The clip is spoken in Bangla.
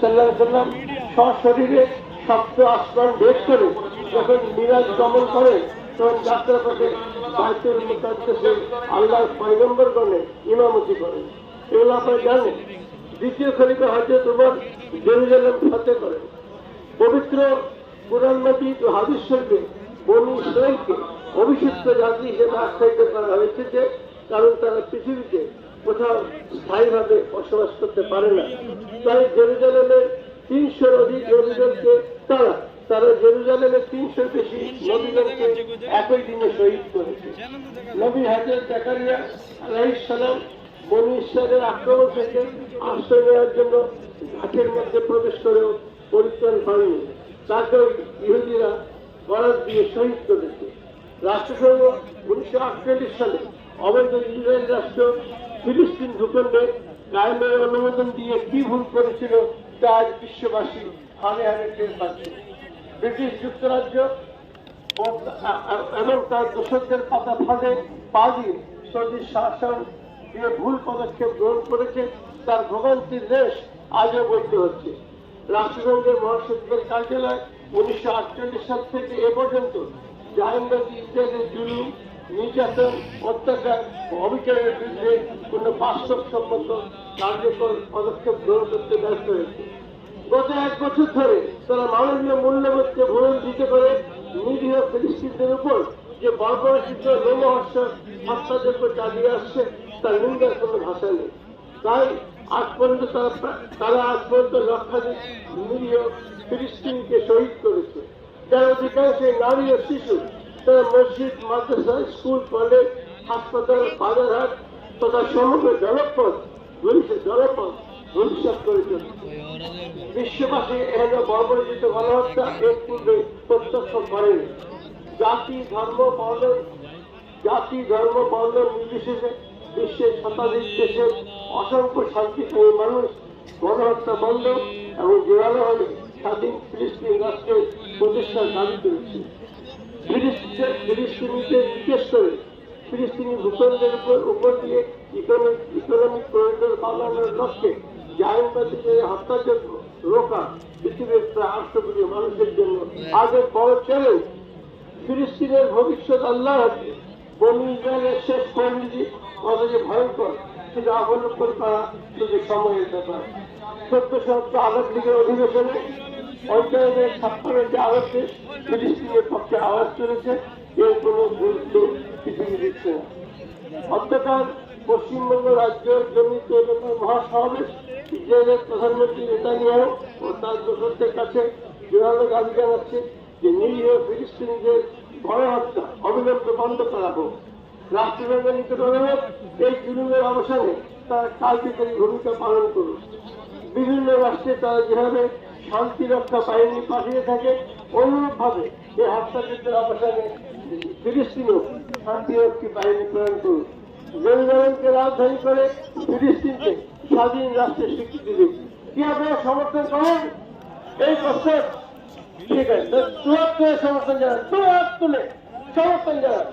সাল্লাহ সাল্লাম সশরীরে সপ্ত আসমান ভেদ করে যখন মিরাজ গমন করে, তখন যাত্রা পথে বাইতুল মুকাদ্দাসে আল্লাহর পয়গম্বর গণে ইমামতি করেন এগুলো আপনারা জানেন দ্বিতীয় খলিফা হজরত উমর জেরুজালেম ফতে করেন। পবিত্র কোরআন ও হাদিস শরীফে বনি ইসরায়েলকে অভিষিক্ত জাতি হিসেবে আখ্যায়িত করা হয়েছে যে, কারণ তারা পৃথিবীতে কোথাও স্থায়ীভাবে বসবাস করতে পারে না। তাই জেরুজালেমের তিনশোর অধিক নবীদেরকে তারা তারা জেরুজালেমের তিনশোর বেশি নবীদেরকে একই দিনে শহীদ করেছে। নবী হাজর জাকারিয়া আলাইহিস সালাম বনি ইসরায়েলের আক্রমণ থেকে আশ্রয় নেওয়ার জন্য ঘাটের মধ্যে প্রবেশ করেও পরিত্রাণ পায়নি তাকেও ইহুদিরা বরাদ দিয়ে শহীদ করেছে। রাষ্ট্রসংঘ উনিশশো আটচল্লিশ সালে অবৈধ ইসরায়েল রাষ্ট্র ফিলিস্তিন ভূখণ্ডে কায়েমের অনুমোদন দিয়ে কি ভুল করেছিল, তা আজ বিশ্ববাসী হারে হারে টের পাচ্ছে। ব্রিটিশ যুক্তরাজ্য এবং তার দোষকদের পাতা ফাঁদে পা দিয়ে সৌদি শাসন দিয়ে ভুল পদক্ষেপ গ্রহণ করেছে, তার ভোগান্তির দেশ আজও বইতে হচ্ছে। রাষ্ট্রসংঘের মহাসচিবের কার্যালয় উনিশশো আটচল্লিশ সাল থেকে এ পর্যন্ত জাহাঙ্গাজি ইসরায়েলের জুলুম নির্যাতন, অত্যাচার অবিচারের বিরুদ্ধে কোন বাস্তবসম্মত কার্যকর পদক্ষেপ গ্রহণ করতে ব্যর্থ হয়েছে। গত এক বছর ধরে তারা মানবীয় মূল্যবোধকে ভুলঞ্চিত করে নিরীহ ফিলিস্তিনদের উপর যে বর্বরচিত লোমহর্ষ হত্যাযোগ্য চালিয়ে আসছে, তার নিন্দার কোনো ভাষা নেই। তাই আজ পর্যন্ত তারা তারা আজ পর্যন্ত লক্ষাধিক নিরীহ ফিলিস্তিনকে শহীদ করেছে। যার অধিকাংশই নারী ও শিশু। তারা মসজিদ, মাদ্রাসা, স্কুল, কলেজ, হাসপাতাল, বাজারহাট তথা সমগ্র জলপথ জলপথ ভবিষ্যৎ করে চলেছে। বিশ্ববাসী এখানে বর্বরিত গণহত্যা এর পূর্বে প্রত্যক্ষ করেনি। জাতি, ধর্ম বর্ণ জাতি, ধর্ম বর্ণ নির্বিশেষে বিশ্বের শতাধিক দেশের অসংখ্য শান্তিপ্রিয় মানুষ গণহত্যা বন্ধ এবং জোরালো হলে স্বাধীন ফিলিস্তিন রাষ্ট্রের প্রতিষ্ঠার দাবি করেছে ফিলিস্তিনিদের জিজ্ঞেস করে ফিলিস্তিনি ভূখণ্ডের উপর উপর দিয়ে ইকোনমিক ইকোনমিক করিডোর বানানোর লক্ষ্যে জায়নবাদীদের হত্যাযোগ্য রোকা পৃথিবীর প্রায় আটশো কোটি মানুষের জন্য আগের বড় চ্যালেঞ্জ ফিলিস্তিনের ভবিষ্যৎ আল্লাহ হাতে। বনি ইসরায়েলের শেষ কত যে ভয়ঙ্কর সেটা অবলম্বন করা শুধু সময়ের ব্যাপার। সত্য সত্য আলোক লীগের অধিবেশনে পঞ্চায়েতের ছাপ্পান্ন যে আলোচে ফিলিস্তিনের পক্ষে আওয়াজ তুলেছে এর কোনো গুরুত্ব পৃথিবী দিচ্ছে না অধ্যকার পশ্চিমবঙ্গ রাজ্য জমিতে মহাসমাবেশ, ইসরায়েলের প্রধানমন্ত্রী নেতানিয়াহু ও তার দোষকদের কাছে জোরালো দাবি জানাচ্ছে যে নিরীহ ফিলিস্তিনিদের বড় হত্যা অবিলম্বে বন্ধ করা হোক। রাষ্ট্রসংঘের অনুরোধ এই জুলুমের অবসানে তারা কার্যকরী ভূমিকা পালন করুন বিভিন্ন রাষ্ট্রে তারা যেভাবে শান্তি রক্ষা বাহিনী পাঠিয়ে থাকে অনুরূপভাবে এই হত্যাযুদ্ধের অবসানে ফিলিস্তিনও শান্তিরক্ষী বাহিনী প্রেরণ করুন জেরুজালেমকে রাজধানী করে ফিলিস্তিনকে স্বাধীন রাষ্ট্রের স্বীকৃতি দিন কি আপনারা সমর্থন করেন? এই প্রস্তাব ঠিক আছে চুয়াত্তর সমর্থন জানান, চুয়াত্তরে সমর্থন জানান।